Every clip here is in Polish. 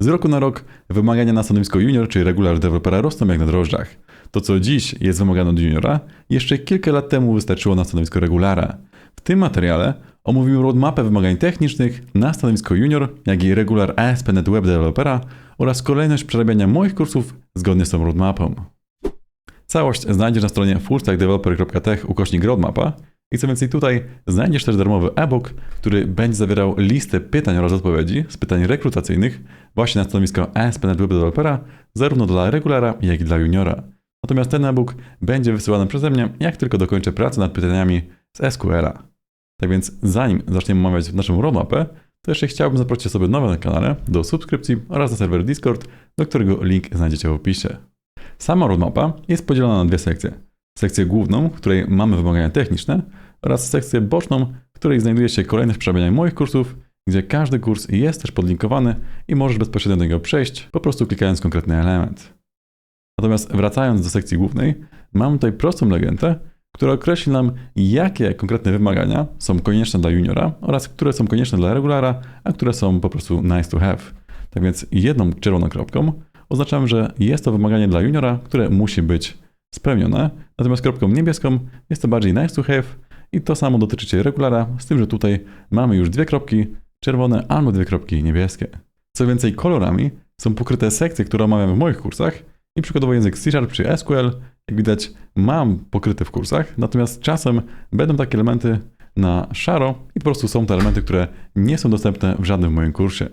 Z roku na rok wymagania na stanowisko junior czy regular developera rosną jak na drożdżach. To, co dziś jest wymagane od juniora, jeszcze kilka lat temu wystarczyło na stanowisko regulara. W tym materiale omówimy roadmapę wymagań technicznych na stanowisko junior, jak i regular ASP.NET Web Developera oraz kolejność przerabiania moich kursów zgodnie z tą roadmapą. Całość znajdziesz na stronie fullstackdeveloper.tech ukośnik roadmapa i co więcej tutaj znajdziesz też darmowy e-book, który będzie zawierał listę pytań oraz odpowiedzi z pytań rekrutacyjnych właśnie na stanowisko ASP.NET Web Developera zarówno dla regulara, jak i dla juniora. Natomiast ten e-book będzie wysyłany przeze mnie, jak tylko dokończę pracę nad pytaniami z SQL-a. Tak więc zanim zaczniemy omawiać naszą roadmapę, to jeszcze chciałbym zaprosić osoby nowe na kanale do subskrypcji oraz na serwer Discord, do którego link znajdziecie w opisie. Sama roadmapa jest podzielona na dwie sekcje. Sekcję główną, w której mamy wymagania techniczne oraz sekcję boczną, w której znajduje się kolejność przerabiania moich kursów, gdzie każdy kurs jest też podlinkowany i możesz bezpośrednio do niego przejść, po prostu klikając konkretny element. Natomiast wracając do sekcji głównej, mam tutaj prostą legendę, która określi nam, jakie konkretne wymagania są konieczne dla juniora oraz które są konieczne dla regulara, a które są po prostu nice to have. Tak więc jedną czerwoną kropką oznaczam, że jest to wymaganie dla juniora, które musi być spełnione, natomiast kropką niebieską jest to bardziej nice to have i to samo dotyczy regulara, z tym, że tutaj mamy już dwie kropki czerwone albo dwie kropki niebieskie. Co więcej, kolorami są pokryte sekcje, które omawiam w moich kursach i przykładowo język C Sharp czy SQL, jak widać, mam pokryte w kursach, natomiast czasem będą takie elementy na szaro i po prostu są to elementy, które nie są dostępne w żadnym moim kursie.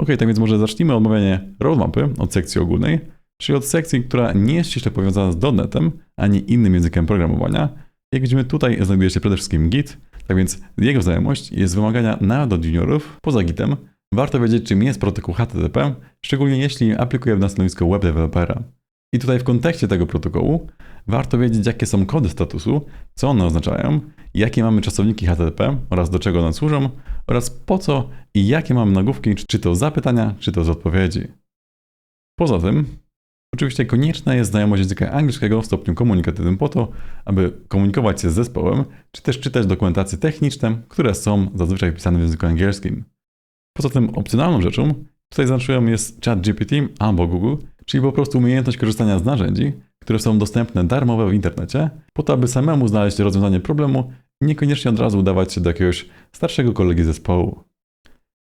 Ok, tak więc może zacznijmy omawianie roadmapy od sekcji ogólnej, czyli od sekcji, która nie jest ściśle powiązana z .NETem, ani innym językiem programowania. Jak widzimy tutaj znajduje się przede wszystkim Git, tak więc jego znajomość jest wymagania nawet od juniorów. Poza Gitem warto wiedzieć, czym jest protokół HTTP, szczególnie jeśli aplikujemy na stanowisko web developera. I tutaj w kontekście tego protokołu warto wiedzieć, jakie są kody statusu, co one oznaczają, jakie mamy czasowniki HTTP oraz do czego one służą oraz po co i jakie mamy nagłówki, czy to zapytania, czy to z odpowiedzi. Poza tym, oczywiście konieczna jest znajomość języka angielskiego w stopniu komunikatywnym po to, aby komunikować się z zespołem, czy też czytać dokumentacje techniczne, które są zazwyczaj pisane w języku angielskim. Poza tym opcjonalną rzeczą, tutaj zaznaczyłem jest ChatGPT albo Google, czyli po prostu umiejętność korzystania z narzędzi, które są dostępne darmowo w internecie, po to, aby samemu znaleźć rozwiązanie problemu i niekoniecznie od razu udawać się do jakiegoś starszego kolegi zespołu.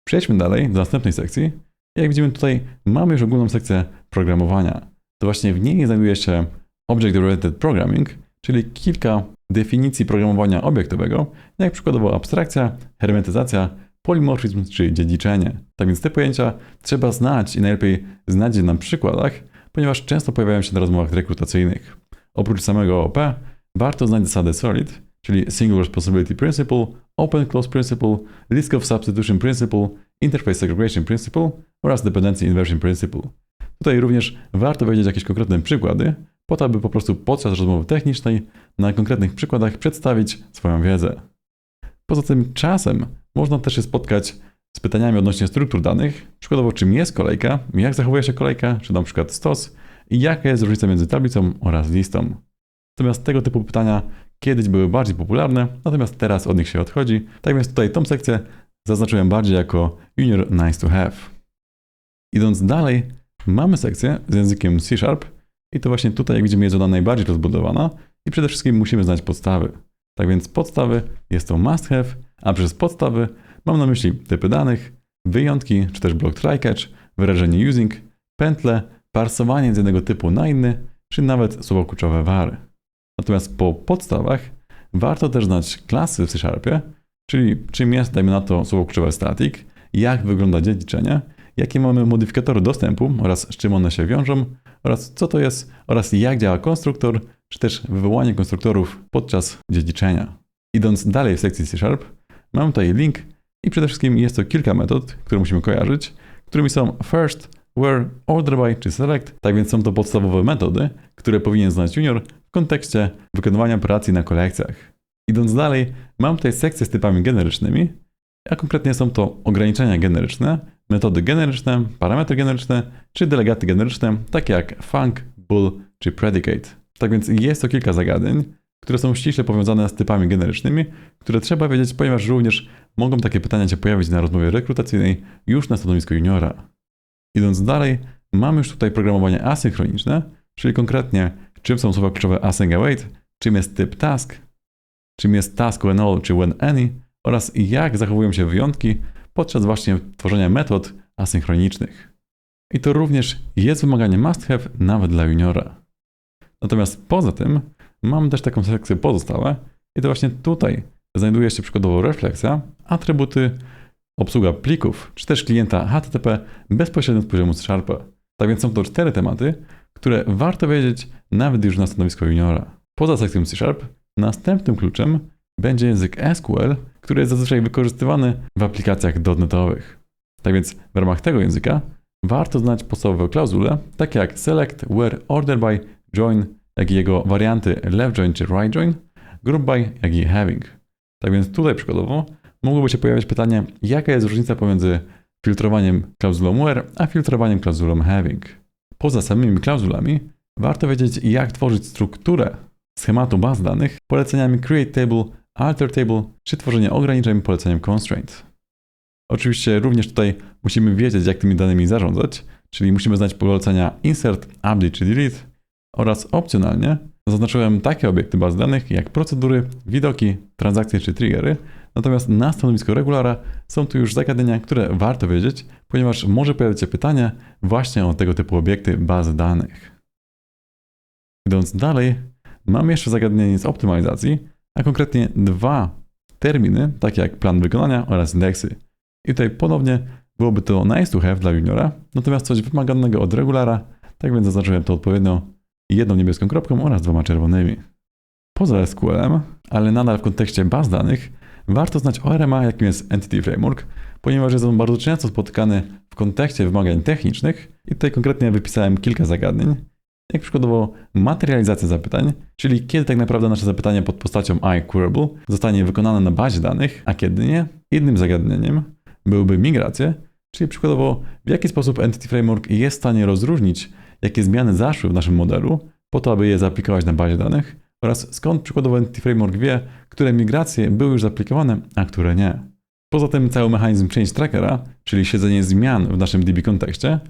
Przejdźmy dalej do następnej sekcji. Jak widzimy tutaj mamy już ogólną sekcję programowania. To właśnie w niej znajduje się Object Oriented Programming, czyli kilka definicji programowania obiektowego, jak przykładowo abstrakcja, hermetyzacja, polimorfizm czy dziedziczenie. Tak więc te pojęcia trzeba znać i najlepiej znać je na przykładach, ponieważ często pojawiają się na rozmowach rekrutacyjnych. Oprócz samego OP warto znać zasady SOLID, czyli Single Responsibility Principle, Open Close Principle, Risk of Substitution Principle, Interface Segregation Principle oraz Dependency Inversion Principle. Tutaj również warto wiedzieć jakieś konkretne przykłady, po to, aby po prostu podczas rozmowy technicznej na konkretnych przykładach przedstawić swoją wiedzę. Poza tym czasem można też się spotkać z pytaniami odnośnie struktur danych, przykładowo czym jest kolejka, jak zachowuje się kolejka, czy na przykład stos i jaka jest różnica między tablicą oraz listą. Natomiast tego typu pytania kiedyś były bardziej popularne, natomiast teraz od nich się odchodzi, tak więc tutaj tą sekcję zaznaczyłem bardziej jako junior nice to have. Idąc dalej, mamy sekcję z językiem C Sharp i to właśnie tutaj, jak widzimy, jest ona najbardziej rozbudowana i przede wszystkim musimy znać podstawy. Tak więc podstawy jest to must have, a przez podstawy mam na myśli typy danych, wyjątki, czy też block try-catch, wyrażenie using, pętle, parsowanie z jednego typu na inny, czy nawet słowo kluczowe vary. Natomiast po podstawach warto też znać klasy w C-Sharpie, czyli czym jest, dajmy na to, słowo kluczowe static, jak wygląda dziedziczenie, jakie mamy modyfikatory dostępu oraz z czym one się wiążą, oraz co to jest, oraz jak działa konstruktor, czy też wywołanie konstruktorów podczas dziedziczenia. Idąc dalej w sekcji C Sharp, mam tutaj link i przede wszystkim jest to kilka metod, które musimy kojarzyć, którymi są first, where, order by czy select. Tak więc są to podstawowe metody, które powinien znać junior w kontekście wykonywania operacji na kolekcjach. Idąc dalej, mam tutaj sekcję z typami generycznymi, a konkretnie są to ograniczenia generyczne, metody generyczne, parametry generyczne czy delegaty generyczne, takie jak func, bool czy predicate. Tak więc jest to kilka zagadnień, które są ściśle powiązane z typami generycznymi, które trzeba wiedzieć, ponieważ również mogą takie pytania się pojawić na rozmowie rekrutacyjnej już na stanowisku juniora. Idąc dalej, mamy już tutaj programowanie asynchroniczne, czyli konkretnie czym są słowa kluczowe async await, czym jest typ task, czym jest task when all czy when any oraz jak zachowują się wyjątki podczas właśnie tworzenia metod asynchronicznych. I to również jest wymaganie must have nawet dla juniora. Natomiast poza tym mam też taką sekcję pozostałe i to właśnie tutaj znajduje się przykładowo refleksja, atrybuty, obsługa plików, czy też klienta HTTP bezpośrednio z poziomu C-Sharpa. Tak więc są to cztery tematy, które warto wiedzieć nawet już na stanowisko juniora. Poza sekcją C-Sharp, następnym kluczem będzie język SQL, który jest zazwyczaj wykorzystywany w aplikacjach dotnetowych. Tak więc w ramach tego języka warto znać podstawowe klauzule, takie jak select, where, order by, join, jak i jego warianty left join czy right join, group by, jak i having. Tak więc tutaj przykładowo mogłoby się pojawiać pytanie, jaka jest różnica pomiędzy filtrowaniem klauzulą where, a filtrowaniem klauzulą having. Poza samymi klauzulami warto wiedzieć, jak tworzyć strukturę schematu baz danych poleceniami create table, alter table czy tworzenie ograniczeń poleceniem constraint. Oczywiście również tutaj musimy wiedzieć, jak tymi danymi zarządzać, czyli musimy znać polecenia insert, update czy delete oraz opcjonalnie zaznaczyłem takie obiekty baz danych jak procedury, widoki, transakcje czy triggery, natomiast na stanowisku regulara są tu już zagadnienia, które warto wiedzieć, ponieważ może pojawić się pytanie właśnie o tego typu obiekty baz danych. Idąc dalej, mam jeszcze zagadnienie z optymalizacji, a konkretnie dwa terminy, takie jak plan wykonania oraz indeksy. I tutaj ponownie byłoby to nice to have dla juniora, natomiast coś wymaganego od regulara, tak więc zaznaczyłem to odpowiednio jedną niebieską kropką oraz dwoma czerwonymi. Poza SQL-em, ale nadal w kontekście baz danych, warto znać ORMA, jakim jest Entity Framework, ponieważ jest on bardzo często spotykany w kontekście wymagań technicznych i tutaj konkretnie wypisałem kilka zagadnień, jak przykładowo materializacja zapytań, czyli kiedy tak naprawdę nasze zapytanie pod postacią iQueryable zostanie wykonane na bazie danych, a kiedy nie. Innym zagadnieniem byłyby migracje, czyli przykładowo w jaki sposób Entity Framework jest w stanie rozróżnić, jakie zmiany zaszły w naszym modelu, po to, aby je zaaplikować na bazie danych oraz skąd przykładowo Entity Framework wie, które migracje były już zaaplikowane, a które nie. Poza tym cały mechanizm change trackera, czyli śledzenie zmian w naszym DB kontekście,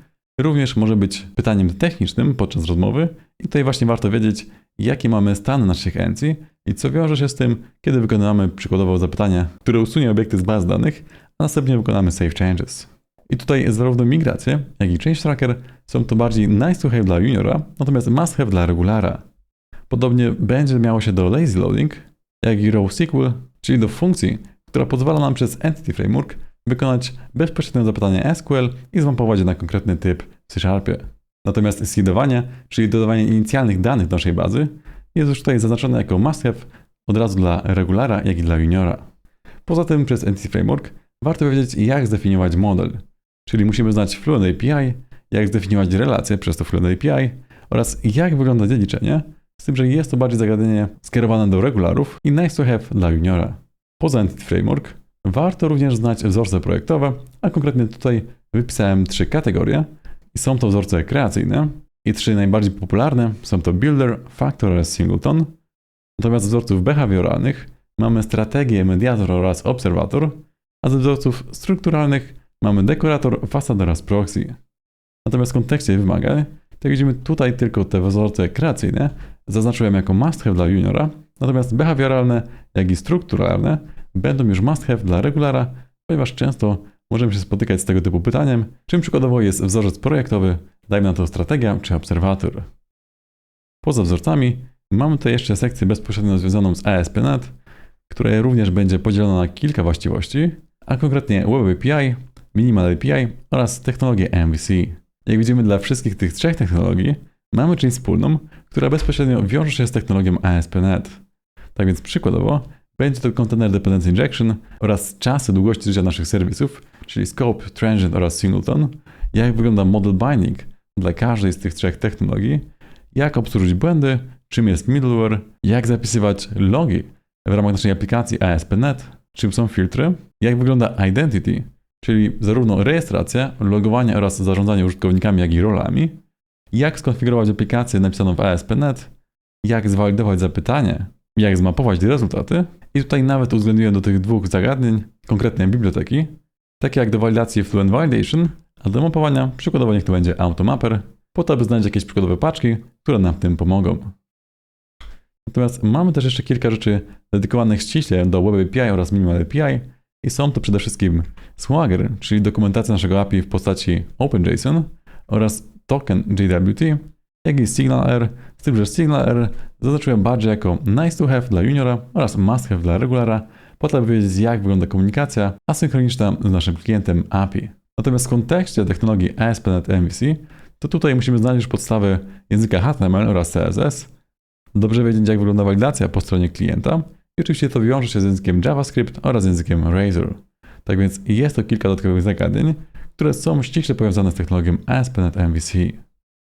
również może być pytaniem technicznym podczas rozmowy i tutaj właśnie warto wiedzieć, jakie mamy stany naszych encji i co wiąże się z tym, kiedy wykonamy przykładowo zapytanie, które usunie obiekty z baz danych, a następnie wykonamy save changes. I tutaj zarówno migracje, jak i change tracker są to bardziej nice to have dla juniora, natomiast must have dla regulara. Podobnie będzie miało się do lazy loading, jak i row SQL, czyli do funkcji, która pozwala nam przez Entity Framework wykonać bezpośrednie zapytanie SQL i zmapować je na konkretny typ w C-Sharpie. Natomiast seedowanie, czyli dodawanie inicjalnych danych do naszej bazy, jest już tutaj zaznaczone jako must have od razu dla regulara, jak i dla juniora. Poza tym przez Entity Framework warto wiedzieć, jak zdefiniować model, czyli musimy znać Fluent API, jak zdefiniować relacje przez to Fluent API oraz jak wygląda dziedziczenie, z tym, że jest to bardziej zagadnienie skierowane do regularów i nice to have dla juniora. Poza Entity Framework warto również znać wzorce projektowe, a konkretnie tutaj wypisałem trzy kategorie są to wzorce kreacyjne i trzy najbardziej popularne są to Builder, Factor oraz Singleton. Natomiast wzorców behawioralnych mamy strategię, mediator oraz obserwator, a ze wzorców strukturalnych mamy dekorator, fasad oraz proxy. Natomiast w kontekście wymagań, to widzimy tutaj tylko te wzorce kreacyjne, zaznaczyłem jako must have dla juniora, natomiast behawioralne, jak i strukturalne będą już must have dla regulara, ponieważ często możemy się spotykać z tego typu pytaniem, czym przykładowo jest wzorzec projektowy, dajmy na to strategia czy obserwator. Poza wzorcami mamy tutaj jeszcze sekcję bezpośrednio związaną z ASP.NET, która również będzie podzielona na kilka właściwości, a konkretnie Web API, Minimal API oraz technologię MVC. Jak widzimy dla wszystkich tych trzech technologii mamy część wspólną, która bezpośrednio wiąże się z technologią ASP.NET. Tak więc przykładowo będzie to Container Dependency Injection oraz czasy długości życia naszych serwisów, czyli Scope, Transient oraz Singleton, jak wygląda model binding dla każdej z tych trzech technologii, jak obsłużyć błędy, czym jest middleware, jak zapisywać logi w ramach naszej aplikacji ASP.NET, czym są filtry, jak wygląda identity, czyli zarówno rejestracja, logowanie oraz zarządzanie użytkownikami, jak i rolami, jak skonfigurować aplikację napisaną w ASP.NET, jak zwalidować zapytanie, jak zmapować rezultaty. I tutaj nawet uwzględniłem do tych dwóch zagadnień konkretne biblioteki, takie jak do walidacji Fluent Validation A do mapowania przykładowo niech to będzie Automapper, po to, aby znaleźć jakieś przykładowe paczki, które nam w tym pomogą. Natomiast mamy też jeszcze kilka rzeczy dedykowanych ściśle do Web API oraz Minimal API i są to przede wszystkim Swagger, czyli dokumentacja naszego API w postaci OpenJSON oraz token JWT, jak i SignalR, z tym, że SignalR zaznaczyłem bardziej jako nice to have dla juniora oraz must have dla regulara, po to, aby wiedzieć jak wygląda komunikacja asynchroniczna z naszym klientem API. Natomiast w kontekście technologii ASP.NET MVC, to tutaj musimy znaleźć podstawy języka HTML oraz CSS, dobrze wiedzieć jak wygląda walidacja po stronie klienta i oczywiście to wiąże się z językiem JavaScript oraz językiem Razor. Tak więc jest to kilka dodatkowych zagadnień, które są ściśle powiązane z technologią ASP.NET MVC.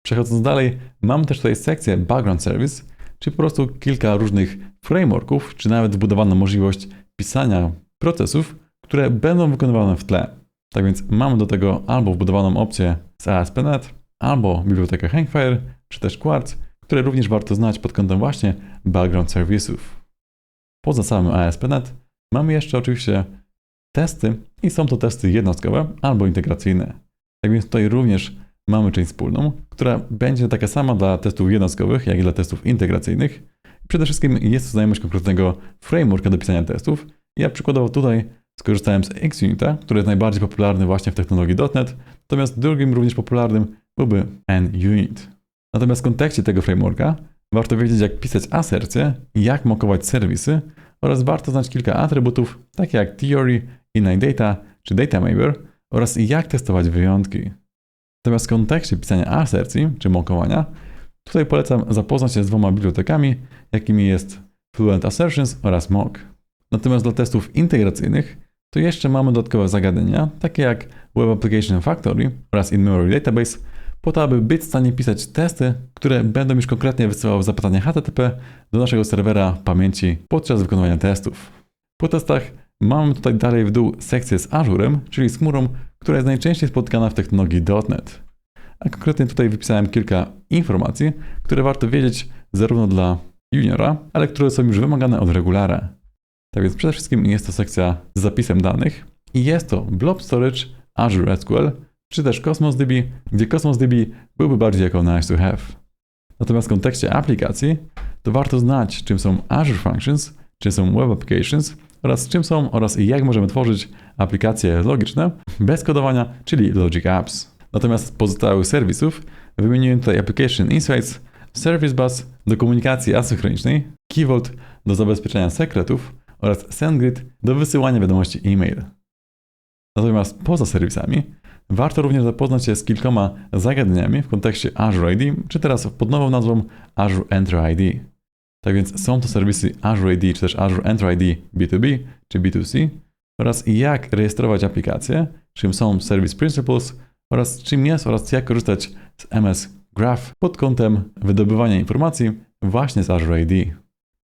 Przechodząc dalej, mamy też tutaj sekcję Background Service, czyli po prostu kilka różnych frameworków, czy nawet wbudowaną możliwość pisania procesów, które będą wykonywane w tle. Tak więc mamy do tego albo wbudowaną opcję z ASP.NET, albo bibliotekę Hangfire, czy też Quartz, które również warto znać pod kątem właśnie background serwisów. Poza samym ASP.NET mamy jeszcze oczywiście testy i są to testy jednostkowe albo integracyjne. Tak więc tutaj również mamy część wspólną, która będzie taka sama dla testów jednostkowych, jak i dla testów integracyjnych. Przede wszystkim jest to znajomość konkretnego frameworka do pisania testów. Ja przykładowo tutaj skorzystałem z XUnita, który jest najbardziej popularny właśnie w technologii .NET, natomiast drugim również popularnym byłby NUnit. Natomiast w kontekście tego frameworka warto wiedzieć, jak pisać asercje, jak mokować serwisy oraz warto znać kilka atrybutów, takie jak theory, inline data czy data member oraz jak testować wyjątki. Natomiast w kontekście pisania asercji czy mokowania, tutaj polecam zapoznać się z dwoma bibliotekami, jakimi jest Fluent Assertions oraz Mock. Natomiast dla testów integracyjnych to jeszcze mamy dodatkowe zagadnienia, takie jak Web Application Factory oraz In-Memory Database, po to, aby być w stanie pisać testy, które będą już konkretnie wysyłały zapytania HTTP do naszego serwera pamięci podczas wykonywania testów. Po testach mamy tutaj dalej w dół sekcję z Azurem, czyli z chmurą, która jest najczęściej spotykana w technologii .NET. A konkretnie tutaj wypisałem kilka informacji, które warto wiedzieć zarówno dla juniora, ale które są już wymagane od regulara. Tak więc przede wszystkim jest to sekcja z zapisem danych i jest to Blob Storage, Azure SQL, czy też Cosmos DB, gdzie Cosmos DB byłby bardziej jako nice to have. Natomiast w kontekście aplikacji, to warto znać, czym są Azure Functions, czym są Web Applications oraz czym są oraz jak możemy tworzyć aplikacje logiczne bez kodowania, czyli Logic Apps. Natomiast z pozostałych serwisów wymieniłem tutaj Application Insights, Service Bus do komunikacji asynchronicznej, Key Vault do zabezpieczenia sekretów oraz SendGrid do wysyłania wiadomości e-mail. Natomiast poza serwisami warto również zapoznać się z kilkoma zagadnieniami w kontekście Azure ID, czy teraz pod nową nazwą Azure Enter ID. Tak więc są to serwisy Azure ID, czy też Azure Enter ID B2B, czy B2C oraz jak rejestrować aplikacje, czym są Service Principles oraz czym jest oraz jak korzystać z MS Graph pod kątem wydobywania informacji właśnie z Azure ID.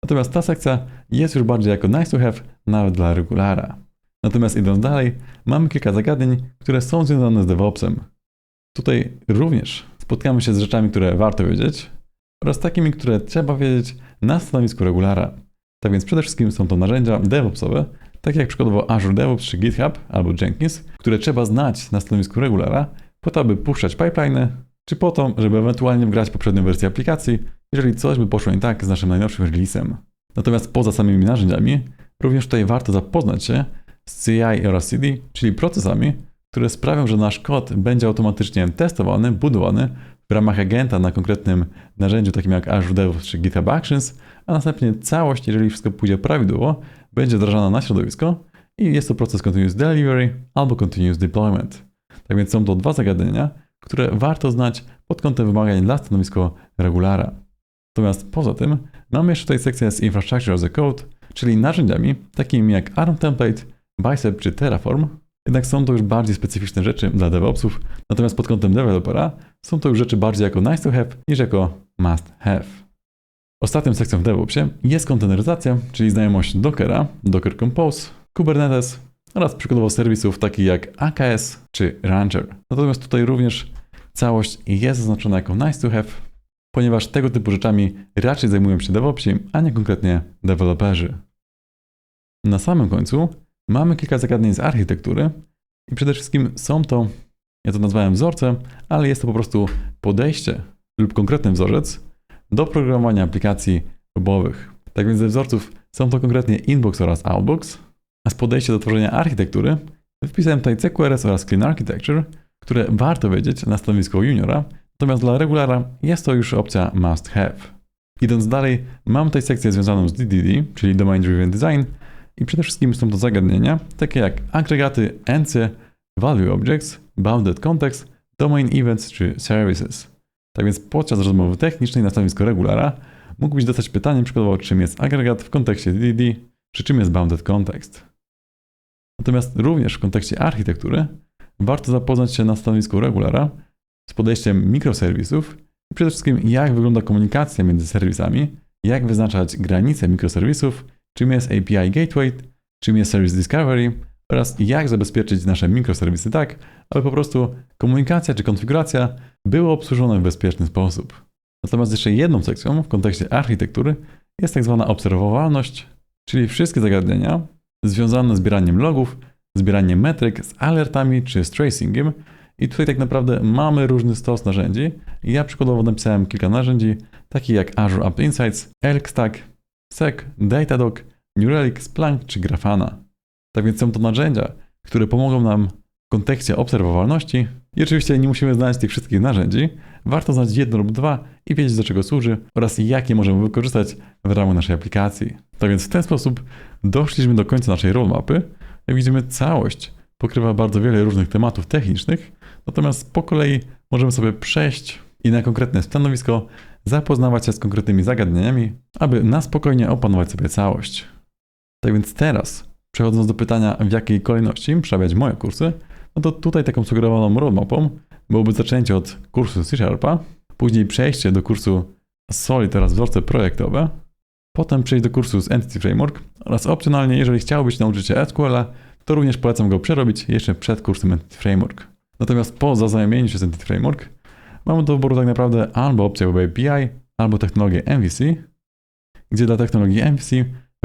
Natomiast ta sekcja jest już bardziej jako nice to have nawet dla regulara. Natomiast idąc dalej, mamy kilka zagadnień, które są związane z DevOpsem. Tutaj również spotkamy się z rzeczami, które warto wiedzieć oraz takimi, które trzeba wiedzieć na stanowisku regulara. Tak więc przede wszystkim są to narzędzia DevOpsowe, takie jak przykładowo Azure DevOps czy GitHub albo Jenkins, które trzeba znać na stanowisku regulara po to, aby puszczać pipeliny, czy po to, żeby ewentualnie wgrać poprzednią wersję aplikacji, jeżeli coś by poszło nie tak z naszym najnowszym releasem. Natomiast poza samymi narzędziami, również tutaj warto zapoznać się z CI oraz CD, czyli procesami, które sprawią, że nasz kod będzie automatycznie testowany, budowany w ramach agenta na konkretnym narzędziu, takim jak Azure DevOps czy GitHub Actions, a następnie całość, jeżeli wszystko pójdzie prawidłowo, będzie wdrażana na środowisko i jest to proces Continuous Delivery albo Continuous Deployment. Tak więc są to dwa zagadnienia, które warto znać pod kątem wymagań dla stanowisko regulara. Natomiast poza tym mamy jeszcze tutaj sekcję z Infrastructure as a Code, czyli narzędziami takimi jak ARM Template, Bicep czy Terraform, jednak są to już bardziej specyficzne rzeczy dla DevOpsów, natomiast pod kątem dewelopera są to już rzeczy bardziej jako nice to have niż jako must have. Ostatnią sekcją w DevOpsie jest konteneryzacja, czyli znajomość Dockera, Docker Compose, Kubernetes oraz przykładowo serwisów takich jak AKS czy Rancher. Natomiast tutaj również całość jest zaznaczona jako nice to have, ponieważ tego typu rzeczami raczej zajmują się DevOpsi, a nie konkretnie deweloperzy. Na samym końcu mamy kilka zagadnień z architektury i przede wszystkim są to Ja to nazwałem wzorcem, ale jest to po prostu podejście lub konkretny wzorzec do programowania aplikacji webowych. Tak więc ze wzorców są to konkretnie inbox oraz outbox, a z podejścia do tworzenia architektury wpisałem tutaj CQRS oraz Clean Architecture, które warto wiedzieć na stanowisku juniora, natomiast dla regulara jest to już opcja must have. Idąc dalej, mam tutaj sekcję związaną z DDD, czyli Domain Driven Design i przede wszystkim są to zagadnienia takie jak agregaty NC, Value Objects, Bounded Context, Domain Events czy Services. Tak więc podczas rozmowy technicznej na stanowisku regulara mógłbyś dostać pytanie przykładowo czym jest agregat w kontekście DDD, czy czym jest Bounded Context. Natomiast również w kontekście architektury warto zapoznać się na stanowisku regulara z podejściem mikroserwisów i przede wszystkim jak wygląda komunikacja między serwisami, jak wyznaczać granice mikroserwisów, czym jest API Gateway, czym jest Service Discovery oraz jak zabezpieczyć nasze mikroserwisy tak, aby po prostu komunikacja czy konfiguracja były obsłużone w bezpieczny sposób. Natomiast jeszcze jedną sekcją w kontekście architektury jest tak zwana obserwowalność, czyli wszystkie zagadnienia związane z zbieraniem logów, zbieraniem metryk, z alertami czy z tracingiem. I tutaj tak naprawdę mamy różny stos narzędzi. Ja przykładowo napisałem kilka narzędzi, takich jak Azure App Insights, Elk Stack, Sec, Datadog, New Relic, Splunk czy Grafana. Tak więc są to narzędzia, które pomogą nam w kontekście obserwowalności. I oczywiście nie musimy znać tych wszystkich narzędzi. Warto znać jedno lub dwa i wiedzieć do czego służy oraz jakie możemy wykorzystać w ramach naszej aplikacji. Tak więc w ten sposób doszliśmy do końca naszej roadmapy. Jak widzimy, całość pokrywa bardzo wiele różnych tematów technicznych, natomiast po kolei możemy sobie przejść i na konkretne stanowisko zapoznawać się z konkretnymi zagadnieniami, aby na spokojnie opanować sobie całość. Tak więc teraz, przechodząc do pytania, w jakiej kolejności przerabiać moje kursy, no to tutaj taką sugerowaną roadmapą byłoby zaczęcie od kursu C Sharpa, później przejście do kursu Solid oraz wzorce projektowe, potem przejść do kursu z Entity Framework oraz opcjonalnie, jeżeli chciałbyś nauczyć się SQL-a, to również polecam go przerobić jeszcze przed kursem Entity Framework. Natomiast po zaznajomieniu się z Entity Framework mamy do wyboru tak naprawdę albo opcję Web API, albo technologię MVC, gdzie dla technologii MVC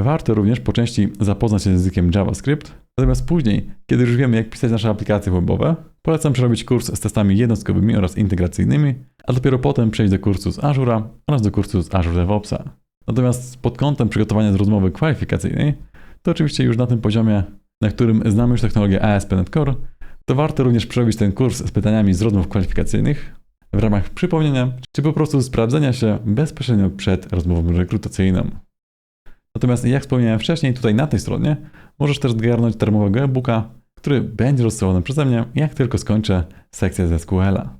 warto również po części zapoznać się z językiem JavaScript, natomiast później, kiedy już wiemy jak pisać nasze aplikacje webowe, polecam przerobić kurs z testami jednostkowymi oraz integracyjnymi, a dopiero potem przejść do kursu z Azure'a oraz do kursu z Azure DevOpsa. Natomiast pod kątem przygotowania do rozmowy kwalifikacyjnej, to oczywiście już na tym poziomie, na którym znamy już technologię ASP.NET Core, to warto również przerobić ten kurs z pytaniami z rozmów kwalifikacyjnych w ramach przypomnienia, czy po prostu sprawdzenia się bezpośrednio przed rozmową rekrutacyjną. Natomiast jak wspomniałem wcześniej, tutaj na tej stronie możesz też zgarnąć darmowego e-booka, który będzie rozstrzałany przeze mnie, jak tylko skończę sekcję z SQL-a.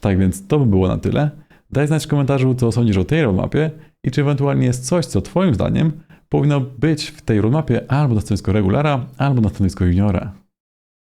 Tak więc to by było na tyle. Daj znać w komentarzu, co sądzisz o tej roadmapie i czy ewentualnie jest coś, co Twoim zdaniem powinno być w tej roadmapie albo na stanowisku regulara, albo na stanowisku juniora.